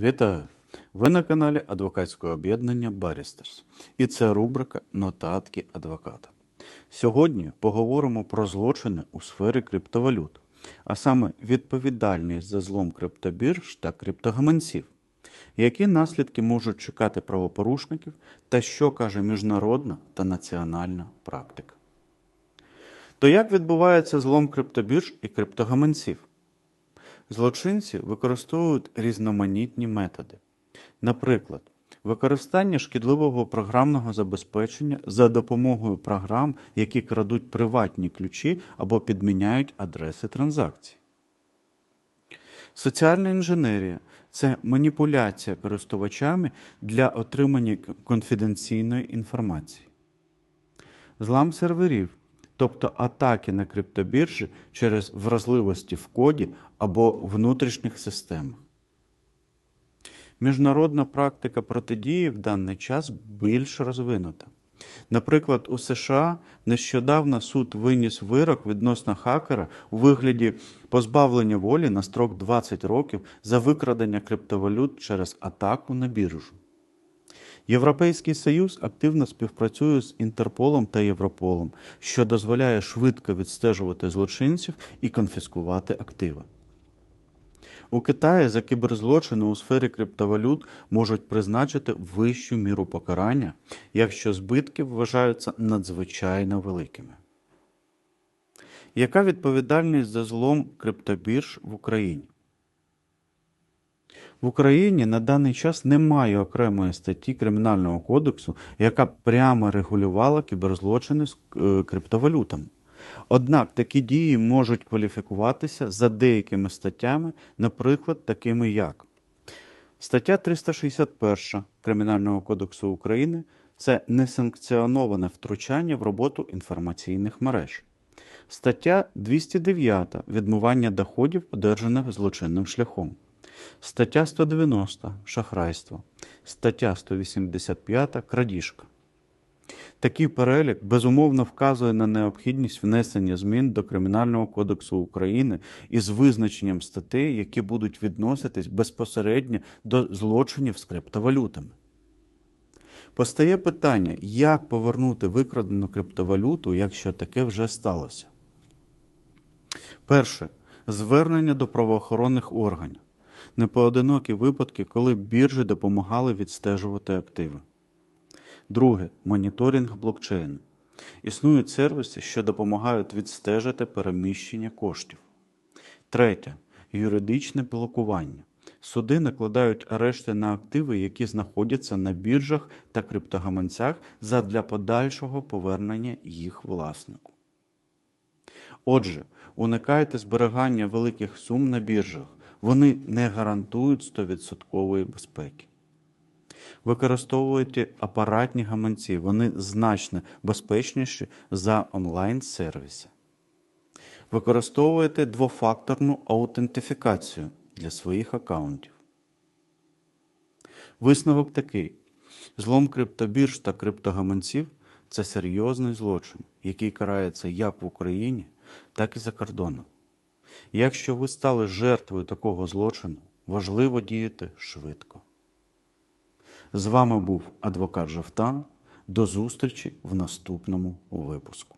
Вітаю! Ви на каналі адвокатського об'єднання Барістерс. І це рубрика Нотатки адвоката. Сьогодні поговоримо про злочини у сфері криптовалют, а саме відповідальність за злом криптобірж та криптогаманців, які наслідки можуть чекати правопорушників та що каже міжнародна та національна практика. То як відбувається злом криптобірж і криптогаманців? Злочинці використовують різноманітні методи. Наприклад, використання шкідливого програмного забезпечення за допомогою програм, які крадуть приватні ключі або підміняють адреси транзакцій. Соціальна інженерія це маніпуляція користувачами для отримання конфіденційної інформації. Злам серверів, тобто атаки на криптобіржі через вразливості в коді або внутрішніх системах. Міжнародна практика протидії в даний час більш розвинута. Наприклад, у США нещодавно суд виніс вирок відносно хакера у вигляді позбавлення волі на строк 20 років за викрадення криптовалют через атаку на біржу. Європейський Союз активно співпрацює з Інтерполом та Європолом, що дозволяє швидко відстежувати злочинців і конфіскувати активи. У Китаї за кіберзлочини у сфері криптовалют можуть призначити вищу міру покарання, якщо збитки вважаються надзвичайно великими. Яка відповідальність за злом криптобірж в Україні? В Україні на даний час немає окремої статті Кримінального кодексу, яка прямо регулювала кіберзлочини з е, криптовалютами. Однак такі дії можуть кваліфікуватися за деякими статтями, наприклад, такими як стаття 361 Кримінального кодексу України це несанкціоноване втручання в роботу інформаційних мереж. Стаття 209 відмивання доходів, одержаних злочинним шляхом. Стаття 190 шахрайство. Стаття 185 крадіжка. Такий перелік безумовно вказує на необхідність внесення змін до Кримінального кодексу України із визначенням статей, які будуть відноситись безпосередньо до злочинів з криптовалютами. Постає питання, як повернути викрадену криптовалюту, якщо таке вже сталося. Перше звернення до правоохоронних органів. Непоодинокі випадки, коли біржі допомагали відстежувати активи. Друге моніторинг блокчейну. Існують сервіси, що допомагають відстежити переміщення коштів. Третє юридичне блокування. Суди накладають арешти на активи, які знаходяться на біржах та криптогаманцях задля подальшого повернення їх власнику. Отже, уникайте зберігання великих сум на біржах. Вони не гарантують 100% безпеки. Використовуйте апаратні гаманці, вони значно безпечніші за онлайн-сервіси. Використовуйте двофакторну аутентифікацію для своїх аккаунтів. Висновок такий: злом криптобірж та криптогаманців це серйозний злочин, який карається як в Україні, так і за кордоном. Якщо ви стали жертвою такого злочину, важливо діяти швидко. З вами був адвокат Жовтан. До зустрічі в наступному випуску.